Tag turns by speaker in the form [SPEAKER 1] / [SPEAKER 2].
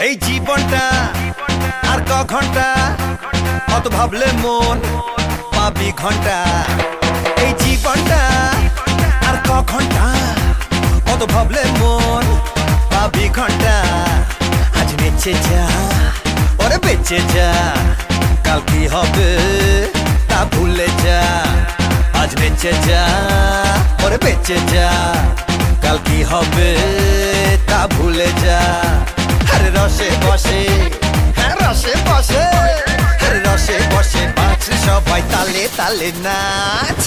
[SPEAKER 1] এই জীবনটা আর ক ঘণ্টা? অত ভাবলে মন পাবি ঘণ্টা? এই জীবনটা আর ক ঘণ্টা? অত ভাবলে মন পাবি ঘণ্টা? আজ বেঁচে যা ওরে বেঁচে যা। কাল কি হবে তা ভুলে যা। আজ বেঁচে যা ওরে বেঁচে যা। কাল কি হবে রসে বসে হ্যাঁ রসে বসে রসে বসে বাঁচ সবাই তালে তালে নাচ।